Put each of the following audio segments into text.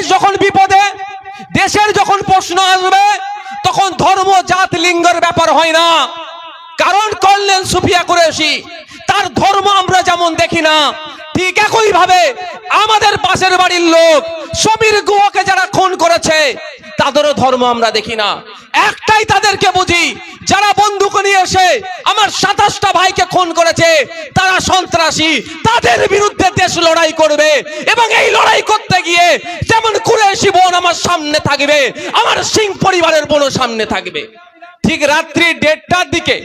দেশ যখন বিপদে, দেশের যখন প্রশ্ন আসবে, তখন ধর্ম, জাত, লিঙ্গের ব্যাপার হয় না। কারণ করলেন সুফিয়া কুরেশি তার ধর্ম আমরা যেমন দেখি না, ঠিক একই ভাবে আমাদের পাশের বাড়ির লোক, সমীর গুহকে যারা খুন করেছে, তাদেরও ধর্ম আমরা দেখি না। একটাই তাদেরকে বুঝি, যারা বন্দুক নিয়ে এসে আমার সাতাশটা ভাইকে খুন করেছে, তারা সন্ত্রাসী। তাদের বিরুদ্ধে দেশ লড়াই করবে এবং এই লড়াই করতে গিয়ে যেমন বোন আমার সামনে থাকবে, আমার সিং পরিবারের বোনও সামনে থাকবে। ঠিক রাত্রি দেড়টার দিকে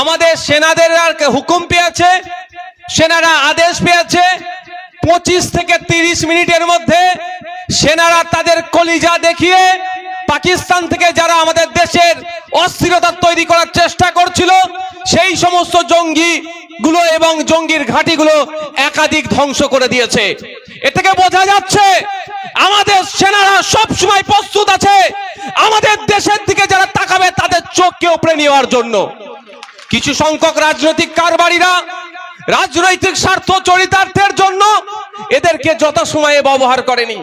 আমাদের সেনাদের হুকুম পেয়েছে, সেনারা আদেশ পেয়েছে, পঁচিশ থেকে তিরিশ মিনিটের মধ্যে সেনারা তাদের কলিজা দেখিয়ে পাকিস্তান থেকে যারা আমাদের দেশের অস্থিরতা তৈরি করার চেষ্টা করছিল সেই সমস্ত জঙ্গি গুলো এবং জঙ্গির ঘাঁটিগুলো একাধিক ধ্বংস করে দিয়েছে। এ থেকে বোঝা যাচ্ছে, আমাদের সেনারা সব সময় প্রস্তুত আছে। আমাদের দেশের দিকে যারা তাকাবে, তাদের চোখকে উপরে নেওয়ার জন্য। কিছু সংখ্যক রাজনৈতিক কারবারিরা রাজনৈতিক স্বার্থ চরিতার্থের জন্য এদেরকে যথাসময়ে ব্যবহার করেনি।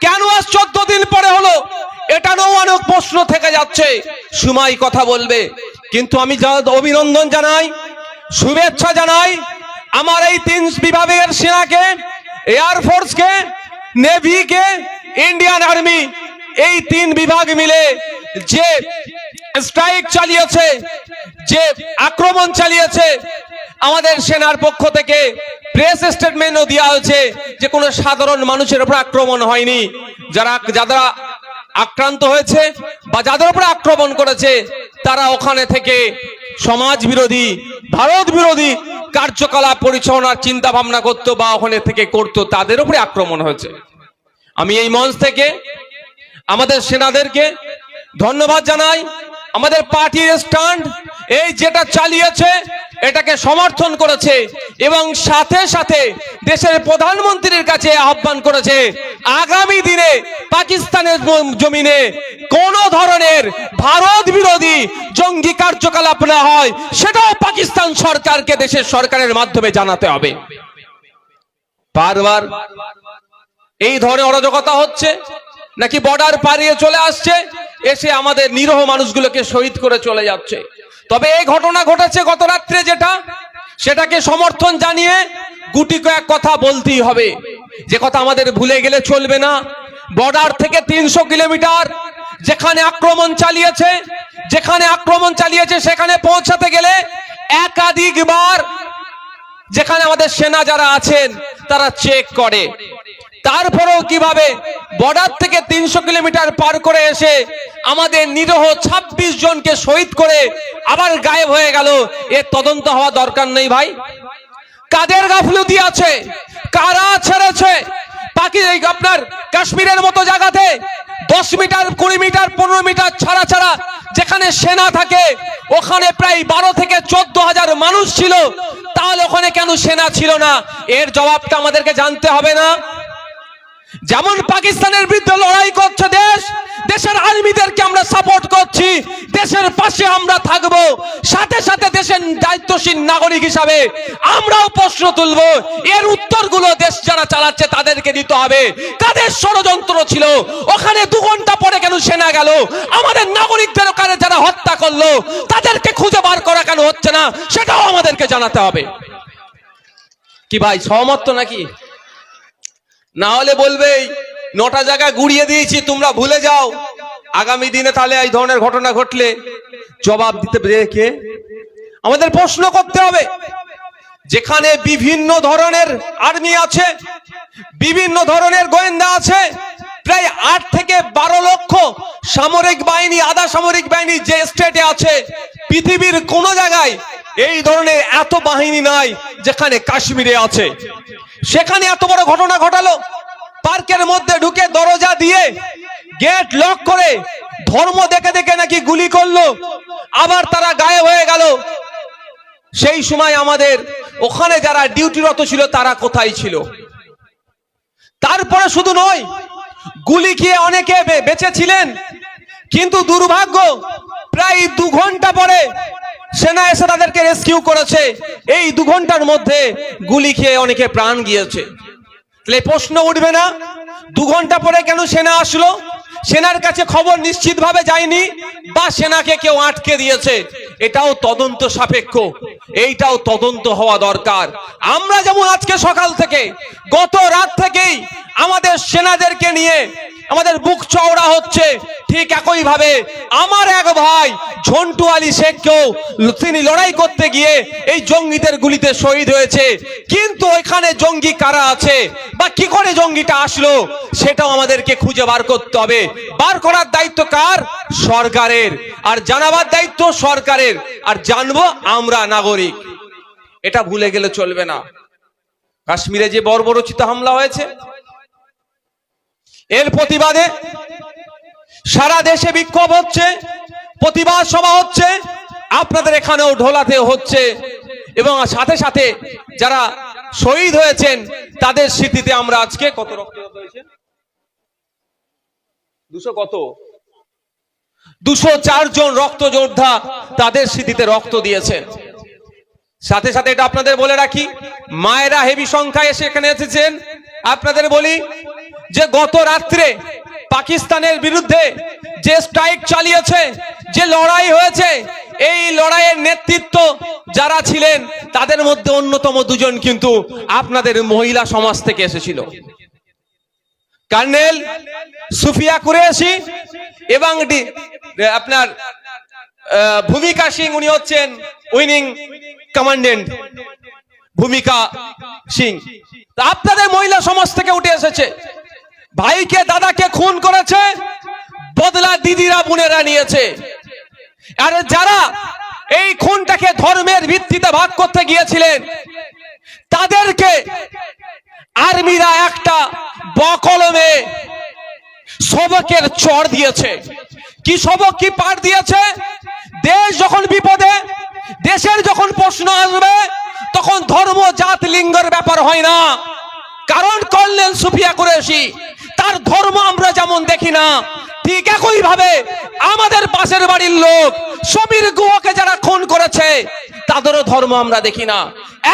কেন আজ চোদ্দ দিন পরে হলো? এটা নিয়েও অনেক প্রশ্ন থেকে যাচ্ছে। সময় কথা বলবে। কিন্তু আমি অভিনন্দন জানাই, শুভেচ্ছা জানাই আমার এই তিন বিভাগের সেনাকে এয়ারফোর্সকে নেভিকে ইন্ডিয়ান আর্মি এই তিন বিভাগ মিলে যে স্ট্রাইক চালিয়েছে, যে আক্রমণ চালিয়েছে, আমাদের সেনার পক্ষ থেকে প্রেস স্টেটমেন্টও দেওয়া হয়েছে যে কোনো সাধারণ মানুষের উপর আক্রমণ হয়নি। যারা যারা আক্রান্ত হয়েছে বা যাদের উপর আক্রমণ করেছে তারা ওখানে থেকে সমাজ বিরোধী, ভারত বিরোধী কার্যকলাপ পরিচালনার চিন্তা ভাবনা করতো বা ওখানে থেকে করতো, তাদের উপরে আক্রমণ হয়েছে। আমি এই মঞ্চ থেকে আমাদের সেনাদেরকে ধন্যবাদ জানাই। আমাদের পার্টির স্ট্যান্ড এই যেটা চালিয়েছে, এটাকে সমর্থন করেছে এবং সাথে সাথে দেশের প্রধানমন্ত্রীর কাছে আহ্বান করেছে, আগামী দিনে পাকিস্তানের জমিনে কোন ধরনের ভারত বিরোধী জঙ্গি কার্যকলাপ না হয়, সেটাও পাকিস্তান সরকারকে দেশের সরকারের মাধ্যমে জানাতে হবে। বারবার এই ধরনের অরাজকতা হচ্ছে, নাকি বর্ডার পাড়িয়ে চলে আসছে, এসে আমাদের নিরহ মানুষগুলোকে শহীদ করে চলে যাচ্ছে। তবে এই ঘটনা ঘটেছে গত রাত্রে যেটা, সেটাকে সমর্থন জানিয়ে গুটি কয়েক কথা বলতেই হবে। যে কথা আমাদের ভুলে গেলে চলবে না। বর্ডার থেকে তিনশো কিলোমিটার যেখানে আক্রমণ চালিয়েছে, যেখানে আক্রমণ চালিয়েছে, সেখানে পৌঁছাতে গেলে একাধিকবার যেখানে আমাদের সেনা যারা আছেন, তারা চেক করে। তারপরেও কীভাবে বর্ডার থেকে তিনশো কিলোমিটার পার করে এসে আমাদের নিরহ ২৬ জনকে শহীদ করে আবার গায়েব হয়ে গেল, এর তদন্ত হওয়া দরকার নেই ভাই। কাদের গাফলতি আছে? কারা ছেড়েছে? এই আপনার কাশ্মীরের মতো জায়গাতে দশ মিটার, কুড়ি মিটার, পনেরো মিটার ছাড়া ছাড়া যেখানে সেনা থাকে, ওখানে প্রায় বারো থেকে চোদ্দ হাজার মানুষ ছিল, তাহলে ওখানে কেন সেনা ছিল না? এর জবাবটা আমাদেরকে জানতে হবে না। যেমন পাকিস্তানের বিরুদ্ধে লড়াই করছে দেশ, দেশের আর্মিদেরকে আমরা সাপোর্ট করছি, দেশের পাশে আমরা থাকব। সাথে সাথে দেশের দায়িত্বশীল নাগরিক হিসাবে আমরাও প্রশ্ন তুলব, এর উত্তরগুলো দেশ যারা চালাচ্ছে তাদেরকে দিতে হবে। কাদের ষড়যন্ত্র ছিল? ওখানে দু ঘণ্টা পরে কেন সেনা গেল? আমাদের নাগরিকদের ওখানে যারা হত্যা করল, তাদেরকে খুঁজে বার করা কেন হচ্ছে না? সেটাও আমাদেরকে জানাতে হবে। কি ভাই, সহমত নাকি? না হলে বলবে নটা জায়গা গুড়িয়ে দিয়েছি, তোমরা ভুলে যাও। আগামী দিনে তাহলে এই ধরনের ঘটনা ঘটলে জবাব দিতে রেখে আমাদের প্রশ্ন করতে হবে, যেখানে বিভিন্ন ধরনের আর্মি আছে, বিভিন্ন ধরনের গোয়েন্দা আছে, প্রায় আট থেকে বারো লক্ষ সামরিক বাহিনী, আধা সামরিক বাহিনী যে স্টেটে আছে, পৃথিবীর কোন জায়গায় এই ধরনের এত বাহিনী নাই যেখানে কাশ্মীরে আছে। সেখানে এত বড় ঘটনা ঘটালো। পার্কের মধ্যে ঢুকে দরজা দিয়ে গেট লক করে ধর্ম দেখে দেখে নাকি গুলি করল। আবার তারা গায়েব হয়ে গেল। সেই সময় আমাদের ওখানে যারা ডিউটিরত ছিল, তারা কোথায় ছিল? তারপরে শুধু নয়, গুলি খেয়ে অনেকে বেঁচে ছিলেন। কিন্তু দুর্ভাগ্য, প্রায় দু ঘণ্টা পরে সেনা এসে তাদেরকে রেস্কিউ করেছে। এই দু ঘণ্টার মধ্যে গুলি খেয়ে অনেকে প্রাণ গিয়েছে। তাহলে প্রশ্ন উঠবে না, দু ঘণ্টা পরে কেন সেনা আসলো? সেনার কাছে খবর নিশ্চিতভাবে যায়নি বা সেনাকে কেউ আটকে দিয়েছে। এটাও তদন্ত সাপেক্ষ। এইটাও তদন্ত হওয়া দরকার। আমরা যেমন আজকে সকাল থেকে, গত রাত থেকেই আমাদের সেনাদেরকে নিয়ে আমাদের বুক চওড়া হচ্ছে। ঠিক একই ভাবে আমার এক ভাই, ঝন্টু আলী শেখকেও তিনি লড়াই করতে গিয়ে এই জঙ্গিদের গুলিতে শহীদ হয়েছে। কিন্তু ওইখানে জঙ্গি কারা আছে বা কি করে জঙ্গিটা আসলো, সেটাও আমাদেরকে খুঁজে বার করতে হবে। বার করার দায়িত্ব কার? সরকারের। আর জানাবার দায়িত্ব সরকারের। আর জানব আমরা নাগরিক। এটা ভুলে গেলে চলবে না। কাশ্মীরে যে বর্বরচিত হামলা হয়েছে এর প্রতিবাদে সারা দেশে বিক্ষোভ হচ্ছে, প্রতিবাদ সভা হচ্ছে, আপনাদের এখানেও ঢোলাতে হচ্ছে এবং সাথে সাথে যারা শহীদ হয়েছেন, তাদের স্মৃতিতে আমরা আজকে কত হয়েছে? দুশো কত? দুশো জন রক্ত যোদ্ধা তাদের স্মৃতিতে রক্ত দিয়েছেন। সাথে সাথে এটা আপনাদের বলে রাখি, মায়েরা হেভি সংখ্যায় এসে এখানে এসেছেন। আপনাদের বলি যে গত রাত্রে পাকিস্তানের বিরুদ্ধে যে স্ট্রাইক চালিয়েছে, যে লড়াই হয়েছে, এই লড়াইয়ের নেতৃত্ব যারা ছিলেন, তাদের মধ্যে অন্যতম দুজন কিন্তু আপনাদের মহিলা সমাজ থেকে এসেছিল। কর্নেল সুফিয়া কুরেশি এবং আপনার ভূমিকা সিং, উনি হচ্ছেন উইনিং কমান্ডেন্ট ভূমিকা সিং। আপনাদের মহিলা সমাজ থেকে উঠে এসেছে। ভাইকে দাদাকে খুন করেছে, বদলা দিদিরা বোনেরা নিয়েছে। আর যারা এই খুনটাকে ধর্মের ভিত্তিতে ভাগ করতে গিয়েছিলেন, তাদেরকে আর্মিরা একটা বকলমে সবকের চড় দিয়েছে। কি সবক, কি পাঠ দিয়েছে? দেশ যখন বিপদে, দেশের যখন প্রশ্ন আসবে, তখন ধর্ম, জাত, লিঙ্গের ব্যাপার হয় না। কারণ করলেন সুফিয়া কুরেশি ধর্ম আমরা যেমন দেখি না, ঠিক একই ভাবে আমাদের পাশের বাড়ির লোক সমীর গুহকে যারা খুন করেছে, তাদেরও ধর্ম আমরা দেখি না।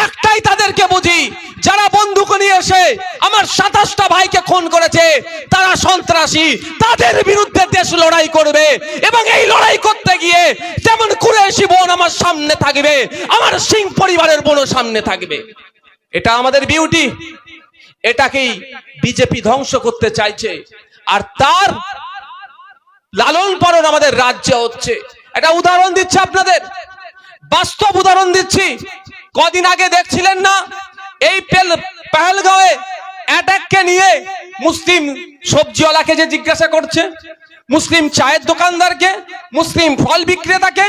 একটাই তাদেরকে বুঝি, যারা বন্দুক নিয়ে এসে আমার সাতাশটা ভাইকে খুন করেছে, তারা সন্ত্রাসী, তাদের বিরুদ্ধে দেশ লড়াই করবে এবং এই লড়াই করতে গিয়ে যেমন কুরেশি বোন আমার সামনে থাকবে, আমার সিং পরিবারের বোনও সামনে থাকবে। এটা আমাদের বিউটি এটাকেই বিজেপি ধ্বংস করতে চাইছে। আর তার লালন পালন আমাদের রাজ্যে হচ্ছে। এটা উদাহরণ দিচ্ছে আপনাদের। বাস্তব উদাহরণ দিচ্ছি। কদিন আগে দেখছিলেন না? এই পেহেলগাঁওয়ে অ্যাটাককে নিয়ে মুসলিম সবজিওয়ালাকে যে জিজ্ঞাসা করছে, মুসলিম চায়ের দোকানদারকে, মুসলিম ফল বিক্রেতাকে